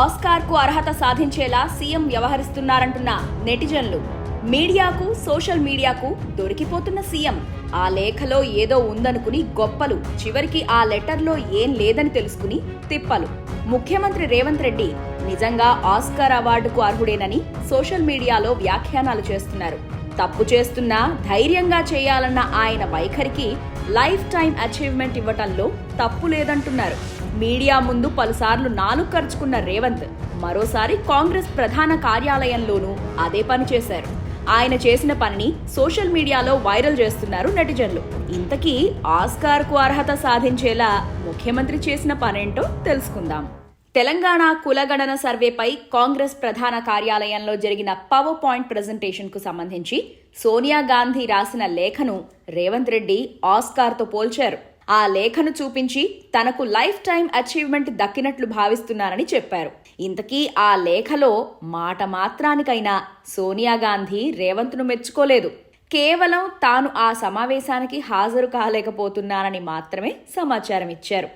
ఆస్కార్కు అర్హత సాధించేలా సీఎం వ్యవహరిస్తున్నారంటున్న నెటిజన్లు. మీడియాకు సోషల్ మీడియాకు దొరికిపోతున్న సీఎం. ఆ లేఖలో ఏదో ఉందనుకుని గొప్పలు. చివరికి ఆ లెటర్లో ఏం లేదని తెలుసుకుని తిప్పలు. ముఖ్యమంత్రి రేవంత్ రెడ్డి నిజంగా ఆస్కార్ అవార్డుకు అర్హుడేనని సోషల్ మీడియాలో వ్యాఖ్యానాలు చేస్తున్నారు. తప్పు చేస్తున్నా ధైర్యంగా చేయాలన్న ఆయన వైఖరికి లైఫ్ టైం అచీవ్మెంట్ ఇవ్వటంలో తప్పు లేదంటున్నారు. మీడియా ముందు పలుసార్లు నాలుగు ఖర్చుకున్న రేవంత్ మరోసారి కాంగ్రెస్ ప్రధాన కార్యాలయంలోనూ అదే పని చేశారు. ఆయన చేసిన పనిని సోషల్ మీడియాలో వైరల్ చేస్తున్నారు నెటిజన్లు. ఇంతకీ ఆస్కార్కు అర్హత సాధించేలా ముఖ్యమంత్రి చేసిన పనేంటో తెలుసుకుందాం. తెలంగాణ కులగణన సర్వేపై కాంగ్రెస్ ప్రధాన కార్యాలయంలో జరిగిన పవర్ పాయింట్ ప్రజెంటేషన్కు సంబంధించి సోనియా గాంధీ రాసిన లేఖను రేవంత్ రెడ్డి ఆస్కార్తో పోల్చారు. ఆ లేఖను చూపించి తనకు లైఫ్ టైం అచీవ్మెంట్ దక్కినట్లు భావిస్తున్నానని చెప్పారు. ఇంతకీ ఆ లేఖలో మాట మాత్రానికైనా సోనియా గాంధీ రేవంత్ను మెచ్చుకోలేదు. కేవలం తాను ఆ సమావేశానికి హాజరు కాలేకపోతున్నానని మాత్రమే సమాచారం ఇచ్చారు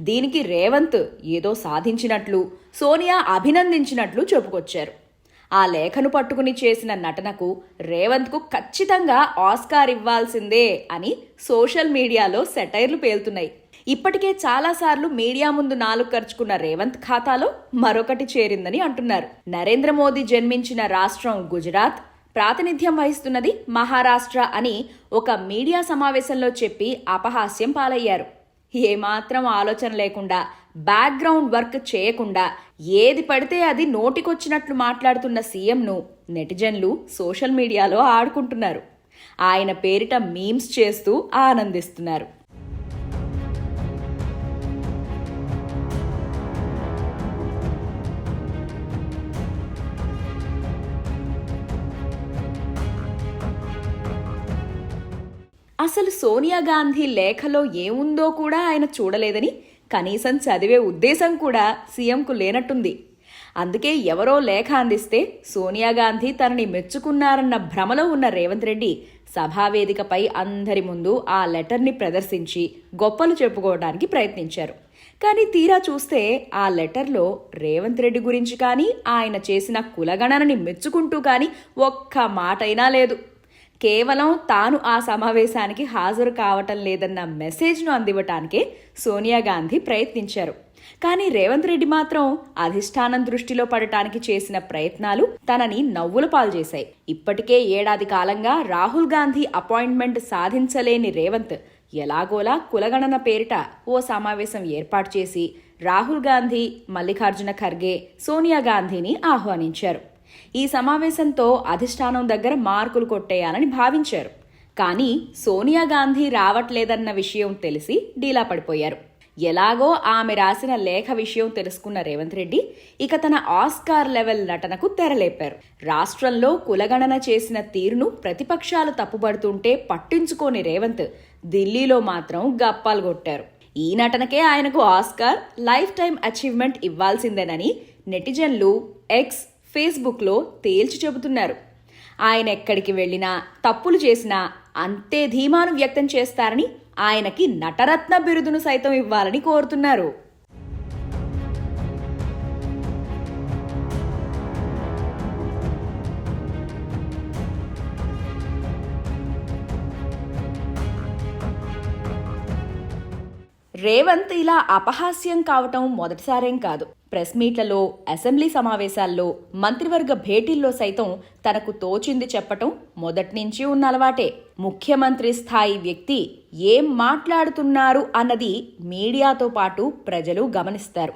దీనికి రేవంత్ ఏదో సాధించినట్లు సోనియా అభినందించినట్లు చెప్పుకొచ్చారు. ఆ లేఖను పట్టుకుని చేసిన నటనకు రేవంత్కు ఖచ్చితంగా ఆస్కార్ ఇవ్వాల్సిందే అని సోషల్ మీడియాలో సెటైర్లు పేలుతున్నాయి. ఇప్పటికే చాలాసార్లు మీడియా ముందు నాలుగు ఖర్చుకున్న రేవంత్ ఖాతాలో మరొకటి చేరిందని అంటున్నారు. నరేంద్ర మోదీ జన్మించిన రాష్ట్రం గుజరాత్. ప్రాతినిధ్యం వహిస్తున్నది మహారాష్ట్ర అని ఒక మీడియా సమావేశంలో చెప్పి అపహాస్యం పాలయ్యారు. ఏమాత్రం ఆలోచన లేకుండా బ్యాక్గ్రౌండ్ వర్క్ చేయకుండా ఏది పడితే అది నోటికొచ్చినట్లు మాట్లాడుతున్న సీఎంను నెటిజన్లు సోషల్ మీడియాలో ఆడుకుంటున్నారు. ఆయన పేరిట మీమ్స్ చేస్తూ ఆనందిస్తున్నారు. అసలు సోనియా గాంధీ లేఖలో ఏముందో కూడా ఆయన చూడలేదని కనీసం చదివే ఉద్దేశం కూడా సీఎంకు లేనట్టుంది. అందుకే ఎవరో లేఖ అందిస్తే సోనియా గాంధీ తనని మెచ్చుకున్నారన్న భ్రమలో ఉన్న రేవంత్ రెడ్డి సభావేదికపై అందరి ముందు ఆ లెటర్ని ప్రదర్శించి గొప్పలు చెప్పుకోవడానికి ప్రయత్నించారు. కానీ తీరా చూస్తే ఆ లెటర్లో రేవంత్ రెడ్డి గురించి కానీ ఆయన చేసిన కులగణనని మెచ్చుకుంటూ కానీ ఒక్క మాటైనా లేదు. కేవలం తాను ఆ సమావేశానికి హాజరు కావటం లేదన్న మెసేజ్ను అందివ్వటానికే సోనియా గాంధీ ప్రయత్నించారు. కానీ రేవంత్ రెడ్డి మాత్రం అధిష్టానం దృష్టిలో పడటానికి చేసిన ప్రయత్నాలు తనని నవ్వుల పాలు చేశాయి. ఇప్పటికే ఏడాది కాలంగా రాహుల్ గాంధీ అపాయింట్మెంట్ సాధించలేని రేవంత్ ఎలాగోలా కులగణన పేరిట ఓ సమావేశం ఏర్పాటు చేసి రాహుల్ గాంధీ మల్లికార్జున ఖర్గే సోనియా గాంధీని ఆహ్వానించారు. ఈ సమావేశంతో అధిష్టానం దగ్గర మార్కులు కొట్టేయాలని భావించారు. కానీ సోనియా గాంధీ రావట్లేదన్న విషయం తెలిసి డీలా పడిపోయారు. ఎలాగో ఆమె రాసిన లేఖ విషయం తెలుసుకున్న రేవంత్ రెడ్డి ఇక తన ఆస్కార్ లెవెల్ నటనకు తెరలేపారు. రాష్ట్రంలో కులగణన చేసిన తీరును ప్రతిపక్షాలు తప్పుపడుతుంటే పట్టించుకోని రేవంత్ ఢిల్లీలో మాత్రం గప్పాలు కొట్టారు. ఈ నటనకే ఆయనకు ఆస్కార్ లైఫ్ టైం అచీవ్మెంట్ ఇవ్వాల్సిందేనని నెటిజన్లు ఎక్స్ ఫేస్బుక్లో తేల్చి చెబుతున్నారు. ఆయన ఎక్కడికి వెళ్ళినా తప్పులు చేసినా అంతే ధీమాను వ్యక్తం చేస్తారని ఆయనకి నటరత్న బిరుదును సైతం ఇవ్వాలని కోరుతున్నారు. రేవంత్ ఇలా అపహాస్యం కావటం మొదటిసారేం కాదు. ప్రెస్ మీట్లలో అసెంబ్లీ సమావేశాల్లో మంత్రివర్గ భేటీల్లో సైతం తనకు తోచింది చెప్పటం మొదట్నుంచి ఉన్న అలవాటే. ముఖ్యమంత్రి స్థాయి వ్యక్తి ఏం మాట్లాడుతున్నారు అన్నది మీడియాతో పాటు ప్రజలు గమనిస్తారు.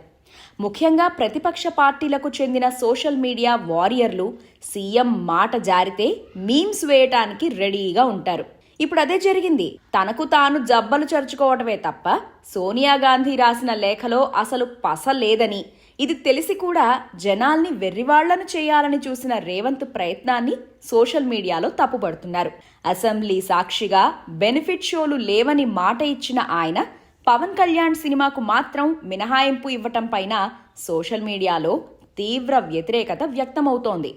ముఖ్యంగా ప్రతిపక్ష పార్టీలకు చెందిన సోషల్ మీడియా వారియర్లు సీఎం మాట జారితే మీమ్స్ వేయటానికి రెడీగా ఉంటారు. ఇప్పుడు అదే జరిగింది. తనకు తాను జబ్బలు చరుచుకోవటమే తప్ప సోనియా గాంధీ రాసిన లేఖలో అసలు పస లేదని ఇది తెలిసి కూడా జనాల్ని వెర్రివాళ్ళను చేయాలని చూసిన రేవంత్ ప్రయత్నాన్ని సోషల్ మీడియాలో తప్పుపడుతున్నారు అసెంబ్లీ సాక్షిగా బెనిఫిట్ షోలు లేవని మాట ఇచ్చిన ఆయన పవన్ కళ్యాణ్ సినిమాకు మాత్రం మినహాయింపు ఇవ్వటం పైన సోషల్ మీడియాలో తీవ్ర వ్యతిరేకత వ్యక్తమవుతోంది.